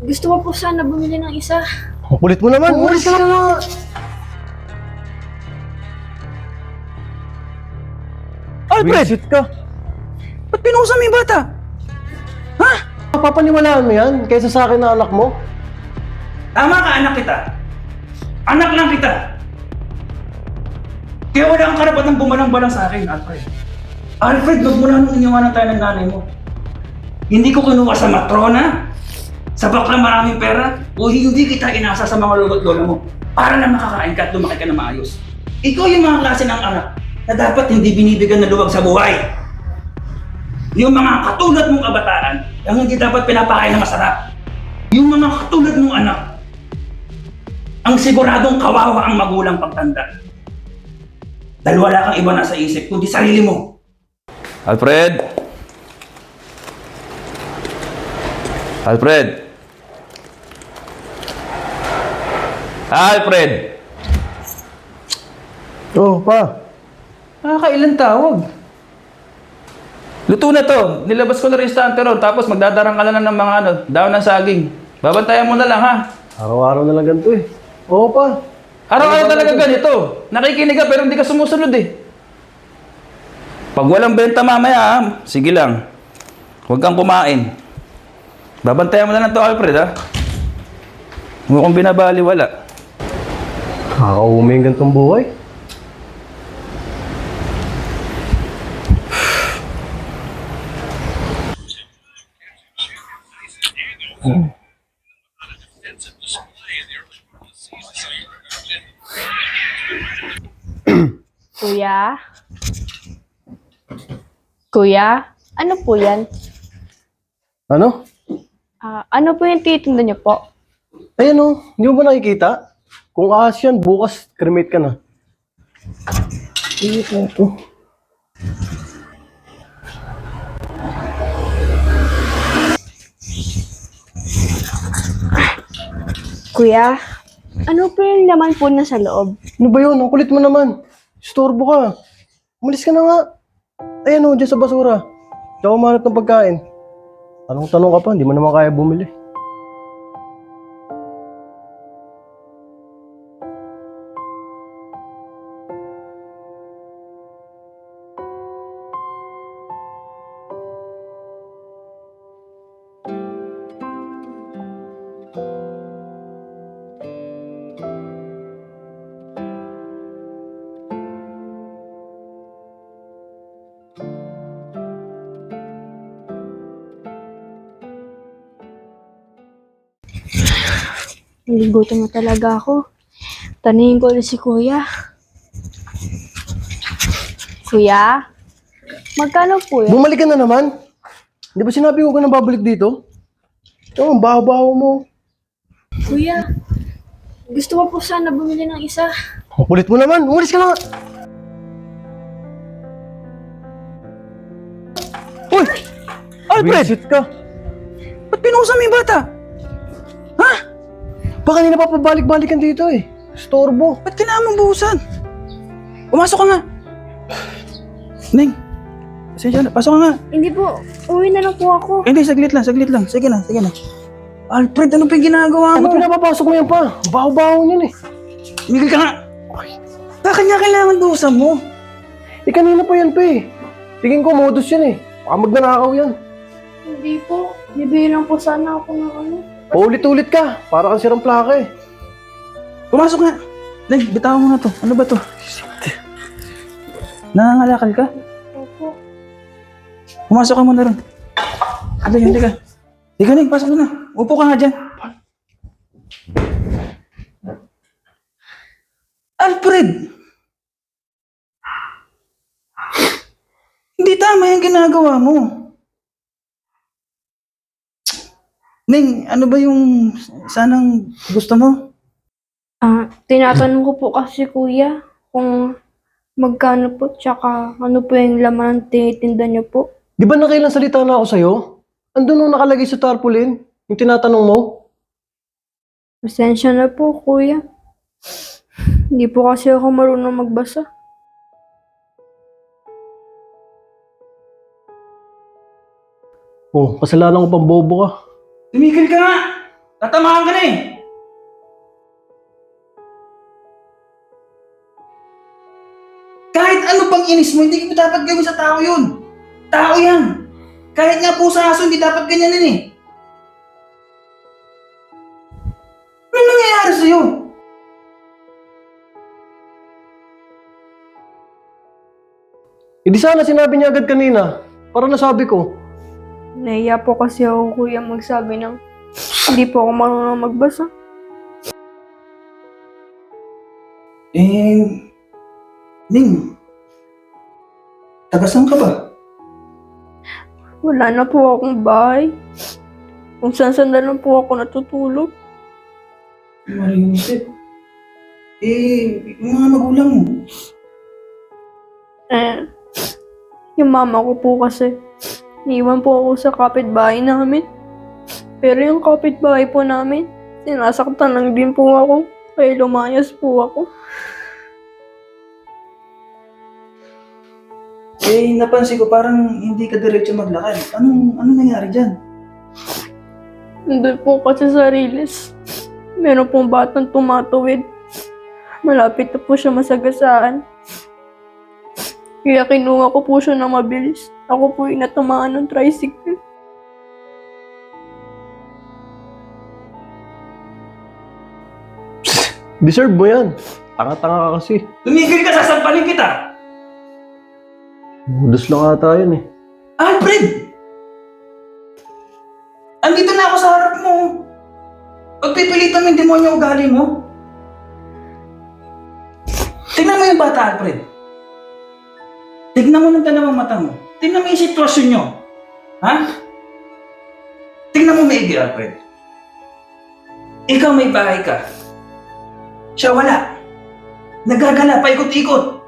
Gusto ko po sana bumili ng isa. Ang kulit mo naman. Umalis ka na. Alfred! Visit ka. Ba't pinusa mo yung bata? Ha? Papaniwalaan mo yan kaysa sa akin na anak mo? Tama ka, anak kita. Anak lang kita. Kaya wala kang karapatang bumalang-balang sa akin, Alfred. Alfred, magmula nung iniwanan tayo ng nanay mo. Hindi ko kinuha sa matrona, sa baklang maraming pera, o hindi kita inasa sa mga lolo't lola mo para lang makakain ka at lumaki ka na maayos. Ikaw yung mga klase ng anak na dapat hindi binibigyan ng luwag sa buhay. Yung mga katulad mong kabataan ang hindi dapat pinapakain na masarap. Yung mga katulad mong anak ang siguradong kawawa ang magulang pagtanda. Dahil wala kang iba na sa isip, kundi sarili mo. Alfred! Alfred! Alfred! Oo, pa. Nakakailan tawag. Luto na to. Nilabas ko na rin sa ron, tapos magdadarang ka na ng mga ano, daon ng saging. Babantayan mo na lang ha. Araw-araw na lang ganito eh. Oo, pa. Araw-araw talaga ganito. Nakikinig ka pero hindi ka sumusunod eh. Pag walang benta mamaya ha, sige lang. Huwag kang kumain. Babantayan mo na lang to Alfred ha. Huwag kong binabali, wala. Kakauwi yung ganitong buhay. Kuya? Kuya? Ano po yan? Ano? Ah, ano po yung titinda niyo po? Ayan o, hindi mo ba nakikita? Kung ahas yan, bukas, cremate ka na. Na ito. Kuya? Ano po yung laman po na sa loob? Ano ba yun? Ang kulit mo naman. Istorbo ka. Umalis ka na nga. Ayan o, dyan sa basura. Tsaka umanap ng pagkain. Tanong-tanong ka pa, hindi mo naman kaya bumili. Niligutom na talaga ako. Tanungin ko ulit si Kuya. Kuya? Magkano po yun? Bumalik ka na naman. Di ba sinabi ko ka na babalik dito? Ito, ang baho-baho mo. Kuya, gusto ko po sana bumili ng isa. Ang kulit mo naman. Umalis ka na nga. Uy! Alfred! Visit ka. Ba't pinusa mo yung bata? Baka hindi na papabalik-balikan dito eh. Storbo. Ba't kailangan mong buhusan? Pumasok ka nga. Ning, pasensya na. Pasok ka nga. Hindi po, uwi na lang po ako. Eh, Hindi, saglit lang, saglit lang. Sige na, sige na. Alfred, ano pa yung ginagawa Ano mo? pinapapasok mo yan pa? Baho-baho niyan eh. Miguel ka nga. Bakit niya kailangan buhusan mo? Eh kanina pa yan pa eh. Tingin ko modus yan eh. Baka magnanakaw yan. Hindi po, bibili lang po sana ako ng ano. Paulit-ulit ka. Para kang sirang plaka eh. Pumasok nga. Ning, bitawan mo na to. Ano ba to? Nangangalakal ka? Opo. Pumasok ka muna ron. Halika, halika. Halika, Ning, pasok ka na. Upo ka nga dyan. Alfred! Hindi tama yung ginagawa mo. Ning, ano ba yung sanang gusto mo? Ah, tinatanong ko po kasi kuya kung magkano po tsaka ano po yung laman ng tinitinda niyo po. Di ba nakailang salita na ako sa'yo? Andun nung nakalagay sa tarpaulin? Yung tinatanong mo? Pasensya na po kuya. Hindi po kasi ako marunong magbasa. Oh, kasalanan ko pang bobo ka. Tumigil ka nga! Tatamahan ka na eh. Kahit ano pang inis mo, hindi mo dapat gawin sa tao yun. Tao yan. Kahit nga pusa aso, hindi dapat ganyanin eh. Ano nangyayari sa'yo? Hindi sana sinabi niya agad kanina. Para nasabi ko. Nahiya po kasi ako, kuya, magsabi ng hindi po ako marunong magbasa. Eh, Ning, tagasan ka ba? Wala na po akong bahay. Kung saan-saan na lang po ako natutulog. Maria Joseph. Eh, yung mga magulang mo. Eh, yung mama ko po kasi, iniwan po ako sa kapitbahay namin. Pero yung kapitbahay po namin, sinasaktan lang din po ako. Kaya lumayas po ako. Eh, napansin ko parang hindi ka diretso maglakad. Anong, anong nangyari dyan? Nandun po kasi sa Riles. Meron pong batang tumatuwid. Malapit na po siya masagasaan. Kaya kinuha ko po siya na mabilis. Ako po yung natamaan ng tricycle. Deserve mo yan. Tanga-tanga ka kasi. Tumigil ka, sasampalin kita! Budas lang ata yun eh. Alfred! Andito na ako sa harap mo. Pagpipilitan mo yung demonyo ugali mo. Tingnan mo yung bata, Alfred. Tignan mo ng dalawang mata mo. Tingnan mo yung sitwasyon nyo. Ha? Tingnan mo maigi, Alfred. Ikaw may bahay ka. Siya wala. Nagagala, paikot-ikot.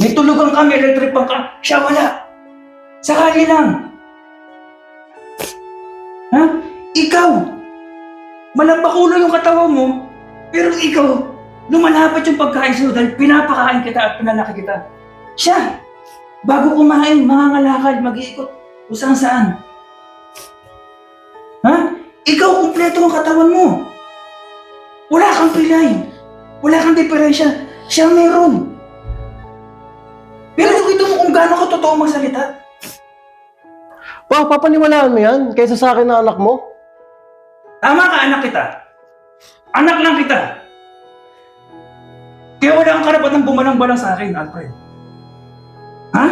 May tulugan ka, may electric pang ka. Siya wala. Sakali lang. Ha? Ikaw! Malampakulo yung katawan mo, pero ikaw, lumalapat yung pagkain sa'yo dahil pinapakain kita at pinalaki kita. Siya! Bago kumain, mangangalakad, mag-iikot, kung saan saan. Ha? Ikaw, kumpleto ang katawan mo. Wala kang pilay. Wala kang diferensya. Siya meron. Pero nakita mo kung gaano ka totoo magsalita. Pa, papaniwalaan mo yan kaysa sa akin na anak mo? Tama ka, anak kita. Anak lang kita. Kaya wala kang karapatang bumalang-balang sa akin, Alfred. Ha?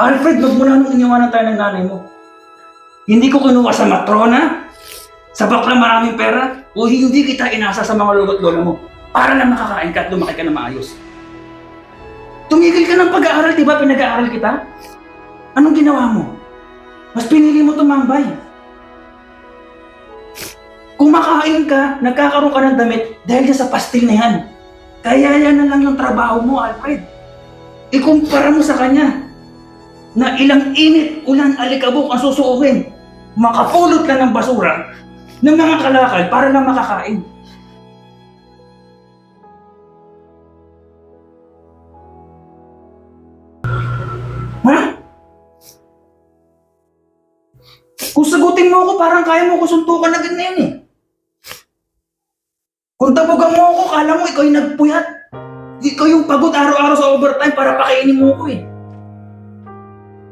Alfred, magmula nung iniwanan tayo ng nanay mo. Hindi ko kinuha sa matrona, sa bakla maraming pera, o hindi kita inasa sa mga lolo't lola mo para lang makakain ka at lumaki ka na maayos. Tumigil ka ng pag-aaral, di ba? Pinag-aaral kita? Anong ginawa mo? Mas pinili mo tumambay. Kumakain ka, nagkakaroon ka ng damit dahil sa pastil na yan. Kaya yan na lang yung trabaho mo, Alfred. Ikumpara mo sa kanya na ilang init, ulan, alikabok ang susuokin. Makapulot ka ng basura ng mga kalakal para lang makakain. Ha? Kung sagutin mo ako, parang kaya mo ko suntukan na yun eh. Kung tabugan mo ako, kala mo ikaw yung nagpuyat. Ikaw yung pagod araw-araw sa overtime para pakainin mo ako eh.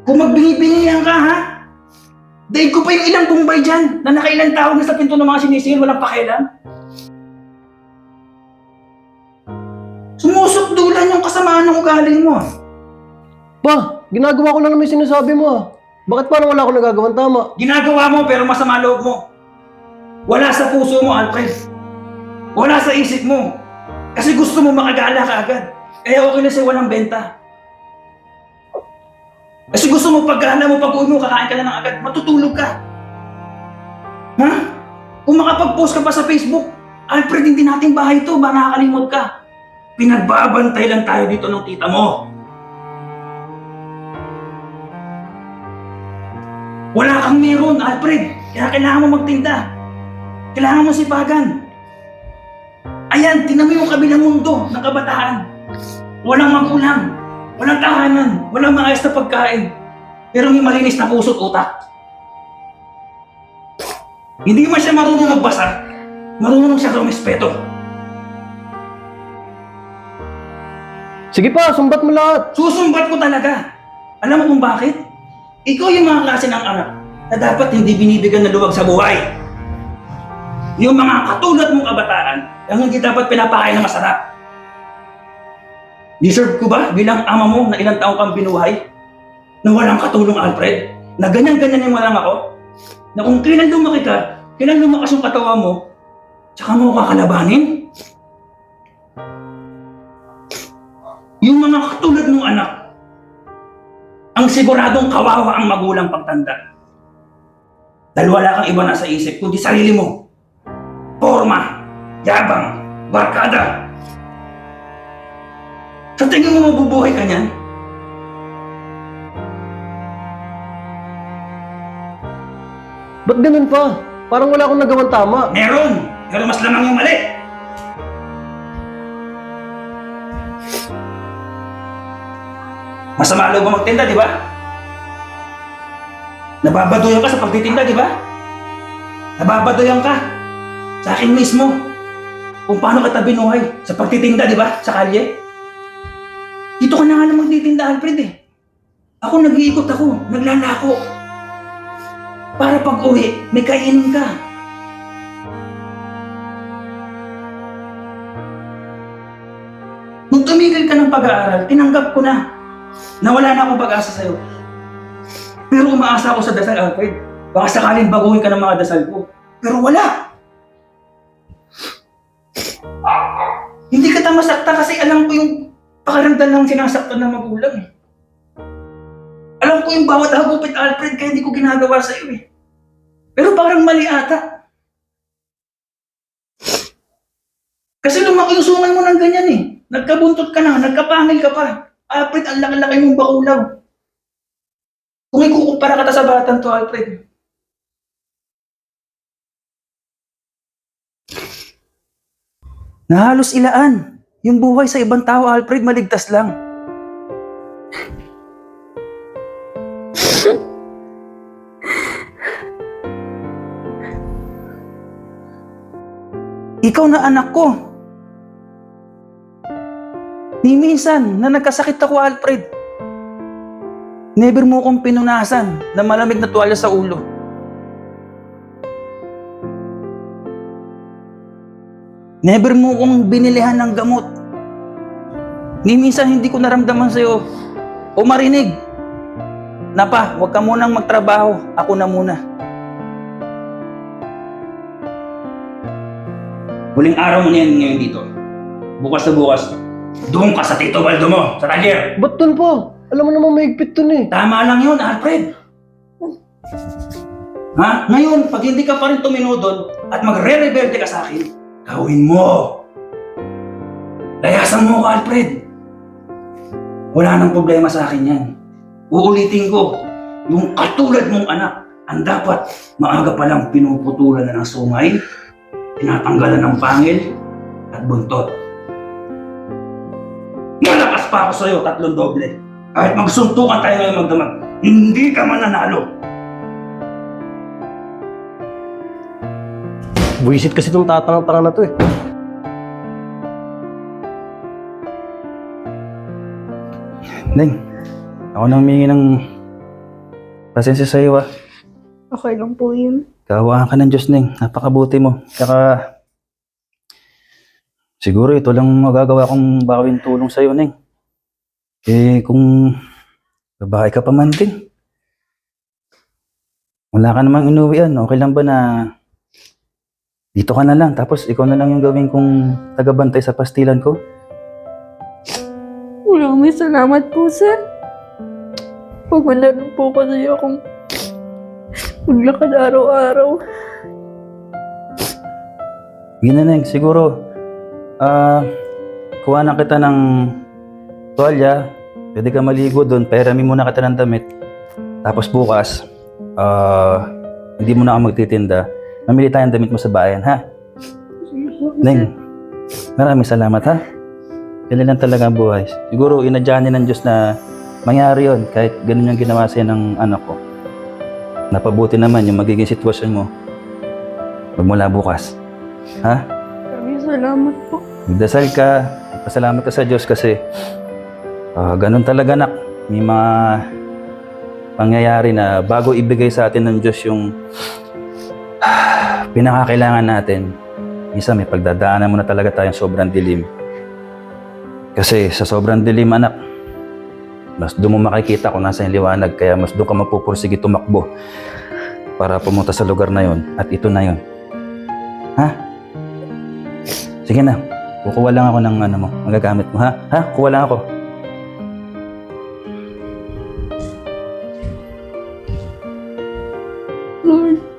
Kung magbingi-bingihan ka ha, dahil ko pa yung ilang bumbay dyan na nakailang tawag na sa pinto ng mga sinisingil, walang pakialam. Sumusok-dulan yung kasamaan ng ugali mo. Pa, ginagawa ko lang naman yung sinasabi mo ah. Bakit parang wala akong nagagawang tama? Ginagawa mo pero masama loob mo. Wala sa puso mo, Alfred. Wala sa isip mo. Kasi gusto mo makagala ka agad. Kaya okay na sa'yo walang benta. Kasi gusto mo paggana mo, pag uwi mo, kakain ka na ng agad, matutulog ka. Ha? Kung makapag-post ka pa sa Facebook, Alfred, hindi nating bahay to, ba nakakalimot ka. Pinagbabantay lang tayo dito ng tita mo. Wala kang meron, Alfred. Kaya kailangan mo magtinda. Kailangan mo sipagan. Ayan, tingnan mo yung kabilang mundo ng kabataan. Walang magulang, walang tahanan, walang maayos na pagkain. Pero may malinis na puso't utak. Hindi man siya marunong magbasa, marunong siya rumispeto. Sige pa, sumbat mo lahat. Susumbat ko talaga. Alam mo kung bakit? Ikaw yung mga klase ng anak na dapat hindi binibigyan ng luwag sa buhay. Yung mga katulad mong kabataan ang hindi dapat pinapakain na masarap. Deserve ko ba bilang ama mo na ilang taong kang binuhay? Na walang katulong Alfred? Na ganyan-ganyan mo lang ako? Na kung kailan lumaki ka, kailan lumakas yung katawan mo, tsaka mo kakalabanin? Yung mga katulad mong anak, ang siguradong kawawa ang magulang pagtanda. Dahil wala kang iba nasa isip, kundi sarili mo. Forma, yabang, barkada. Sa tingin mo mabubuhay ka niyan? Ba't ganun pa? Parang wala akong nagawang tama. Meron! Pero mas lamang yung mali. Masama loob mo magtinda, di ba? Nababadoyan ka sa pagtitinda, di ba? Nababadoyan ka sa akin mismo kung paano kita binuhay sa pagtitinda, di ba? Sa kalye. Dito ka na nga lang magtitinda, Alfred eh. Ako nag-iikot ako, naglalako. Para pag uwi, may kainin ka. Nung tumigil ka ng pag-aaral, tinanggap ko na na wala na akong pag-asa sa'yo. Pero umaasa ako sa dasal, Alfred. Baka sakaling baguhin ka ng mga dasal ko. Pero wala! Hindi ka tamasakta kasi alam ko yung pakaramdam ng sinasaktan ng magulang. eh. Alam ko yung bawat hagupit, Alfred, kaya hindi ko ginagawa sa'yo eh. Pero parang mali ata. Kasi lumaki yung sungal mo ng ganyan eh. Nagkabuntot ka na, nagkapangil ka pa. Alfred, ang laki-laki mong bakulaw. Kung ikukumpara ka ta sa batang to, Alfred. Nahalos ilaan. Yung buhay sa ibang tao, Alfred, maligtas lang. Ikaw na anak ko. Ni minsan na nagkasakit ako, Alfred. Never mo akong pinunasan na malamig na tuwalya sa ulo. Never mo akong binilihan ng gamot. Ni minsan hindi ko naramdaman sa'yo o marinig. Napa, huwag ka munang magtrabaho. Ako na muna. Huling araw mo na yan ngayon dito. Bukas na bukas, doon ka sa Tito Baldo mo, sa talyer. Ba't dun po? Alam mo naman mahigpit dun eh. Tama lang yun, Alfred. Ha? Ngayon, pag hindi ka pa rin tumino doon at magre-rebelde ka sa akin, gawin mo. Layasan mo ko, Alfred. Wala nang problema sa akin yan. Uulitin ko, yung katulad mong anak, ang dapat maaga pa lang pinuputulan na ng sungay, tinatanggalan ng pangil, at buntot. Malakas pa ako sa'yo, tatlong doble. Kahit magsuntukan tayo ngayon magdamag, hindi ka mananalo. Buisit kasi itong tatanga-tanga na to eh. Neng, ako nang humingi ng pasensya sa iyo ah. Okay lang po yun. Kaawaan ka ng Diyos, Neng. Napakabuti mo. Tsaka, siguro ito lang magagawa kong bakawin tulong sa iyo, Neng. Eh, kung babae ka pa man din, wala ka namang inuwian. Okay lang ba na dito ka na lang, tapos ikaw na lang yung gawin kong tagabantay sa pastilan ko? Maraming salamat po, sir. Pag wala rin po kasi akong maglakad araw-araw. Yun na Neng, siguro, ah, kuha na kita ng tuwalya, pwede ka maligo doon, pairami muna kita ng damit. Tapos bukas, ah, hindi mo na ako magtitinda, mamili tayong damit mo sa bayan, ha? Neng, maraming salamat, ha? Ganun lang talaga ang buhay. Siguro, inadyahan din ng Diyos na mangyari yon kahit ganun yung ginawa sa'yo ng anak ko. Napabuti naman yung magiging sitwasyon mo. Magmula bukas. Ha? Maraming salamat po. Magdasal ka. Pasalamat ka sa Diyos kasi ah, ganun talaga nak. May mga pangyayari na bago ibigay sa atin ng Diyos yung pinakakailangan natin, minsan may pagdadaanan mo na talaga tayong sobrang dilim. Kasi sa sobrang dilim, anak, mas doon mo makikita kung nasa yung liwanag, kaya mas doon ka mapupursige tumakbo para pumunta sa lugar na yon at ito na yon. Ha? Sige na, kukuha lang ako ng ano mo, magagamit mo, ha? Ha? Kuha lang ako. Lord.